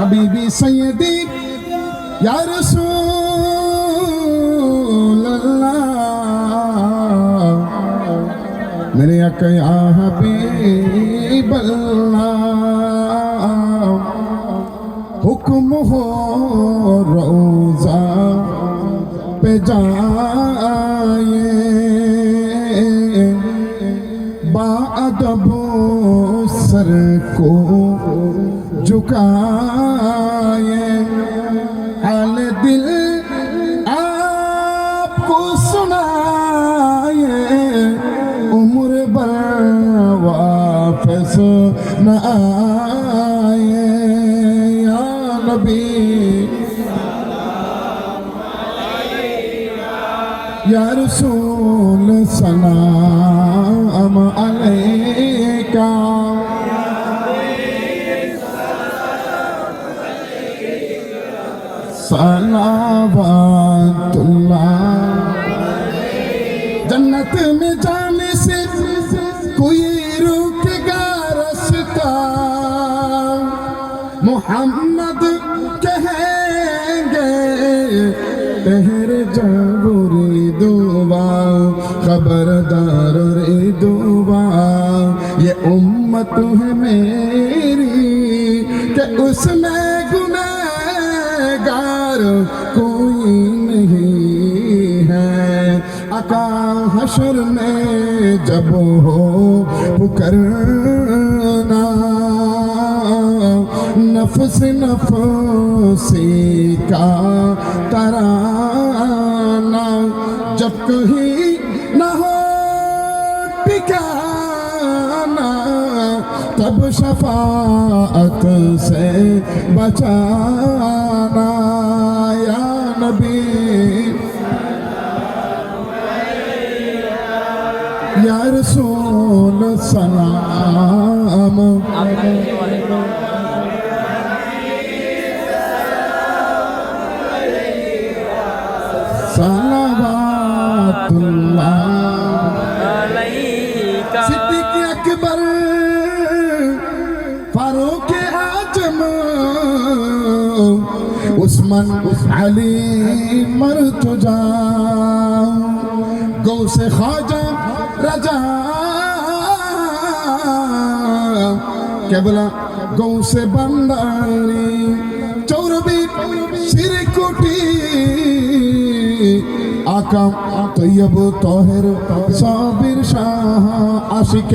হাবিবি সৈয়দি ইয়া রাসূল আল্লাহ মেরে আকা ইয়া হাবিব আল্লাহ হুকুম হো রওজা পে জায়ে বা আদব সর কো झुकाए अल दिल आपको सुनाए उम्र भर वापस न आए या नबी या रसूल सलाम अलैका جنت میں جانے سے رستا محمد تہر بری دعا خبردار دعا یہ امت ہے میری کہ اس میں کوئی نہیں ہے اکا حشر میں جب ہو پکرنا نفس نفسی کا ترانا جب کہیں نہ ہو نا تب شفاعت سے بچانا الحبيب يا رسول السلام عليك من علی مر تو جاؤں گو سے خواجہ رجا کیا بولا گو سے بنداری چوربی سر کوٹی آقا طیب طاہر صابر شاہ عاشق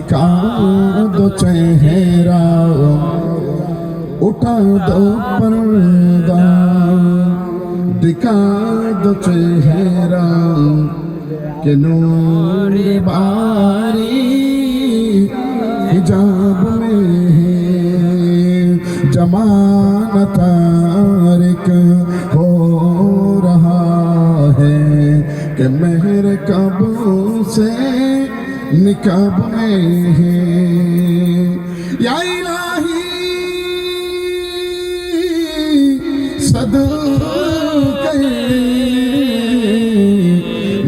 دکھا دو چہرا اٹھا دو دکھا دو چہرا کہ نور باری حجاب ہے جمان تارک ہو رہا ہے کہ مہر کب سے نکاب میں ہے یا الہی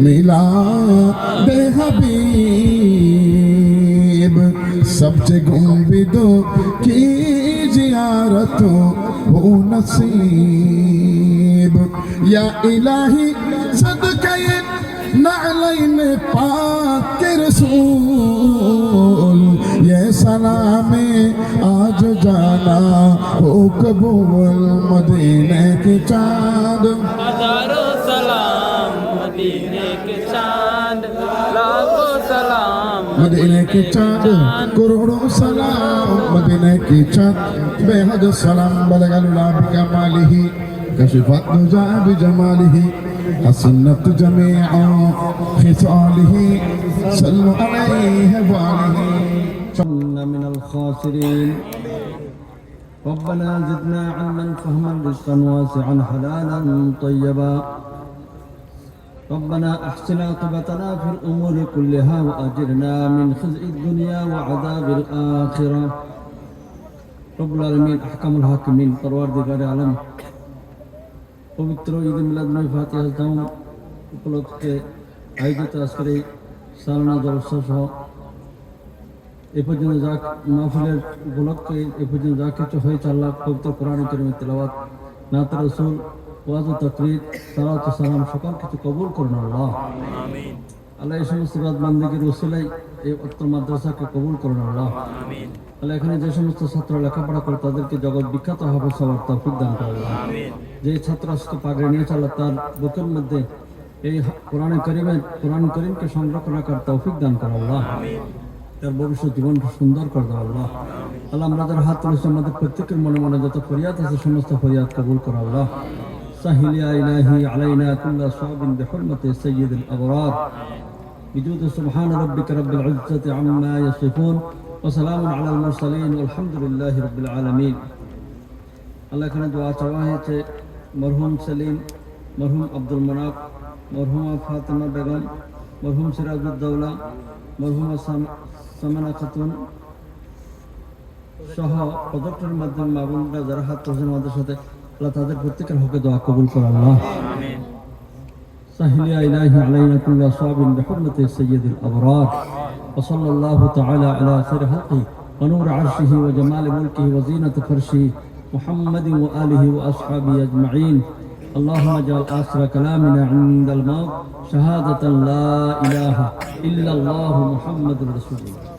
ملا بے حبیب سب کی زیارتوں سے گن ود آ رہی نعلین پاک کے رسول یہ سلام آج جانا ہو قبول مدینہ کی چاند ہزاروں سلام مدینہ کے چاند لاکھوں سلام مدینہ کی چاند کروڑوں سلام مدینہ کی چاند بے حد سلام بلگ اللہ بکا مالی ہی کشفت نجاب جمالی ہی حسنت جميع خصاله صلوا عليه وعليه من الخاسرين ربنا زدنا علما فهما رزقا واسعا حلالا طيبا ربنا احسن عاقبتنا في الامور كلها واجرنا من خزي الدنيا وعذاب الاخره رب العالمين احكم الحاكمين پروردگار عالم পবিত্র ঈদ মিলাদ নবী ফাতিহা দাউন উপলক্ষে আয়োজিত আজকের সালানা জলসা সহ এ পর্যন্ত যা মাহফিলের উপলক্ষে এ পর্যন্ত যা কিছু হয়েছে আল্লাহ পবিত্র কোরআন করিমের তেলাওয়াত নাত রসুল ওয়াজ তকরিদ সালাত সালাম সকল কিছু কবুল করুন আল্লাহ আল্লাহ এই সমস্ত রাত বান্দিকের উসিলাই এই উত্তর মাদ্রাসাকে কবুল করুন আল্লাহ আল্লাহ এখানে যে সমস্ত ছাত্র লেখাপড়া করে তাদেরকে জগৎ বিখ্যাত হবে সবার তফিক দান করুন আল্লাহ যে ছাত্রাস্ত পাগড়ি নিয়ে চলো তার বুকের মধ্যে এই কোরআন করিমের কোরআন করিমকে সংরক্ষণ করার তৌফিক দান করা আল্লাহ তার ভবিষ্যৎ জীবনকে সুন্দর করে দেওয়া আল্লাহ আল্লাহ আমাদের হাত তুলেছে আমাদের প্রত্যেকের মনে মনে যত ফরিয়াদ আছে সমস্ত ফরিয়াদ কবুল করা আল্লাহ সাহিলিয়া ইলাহি আলাইনা কুল্লা সাবিন বিহরমতে সৈয়দ আবরার بجود سبحان ربك رب العزة عما يصفون وسلام على المرسلين والحمد مرحوم سلیم مرحوم عبد المناف مرحوم فاطمہ بیگم مرحوم سراج الدولہ مرحوم سمنا خاتون شہ پروجیکٹر مدن مابن کا ذرا ہاتھ توجہ مدد ساتھ اللہ تعالی پرتیکر ہو کے دعا قبول کر اللہ آمین سہل الہی علینا کل اصحاب بحرمت سید الابرار وصلى الله تعالى على خير خلقه ونور عرشه وجمال ملكه وزينه فرشه محمد وآله وأصحابه أجمعين اللهم اجعل آخر كلامنا عند الموت شهادة لا إله إلا الله محمد رسول الله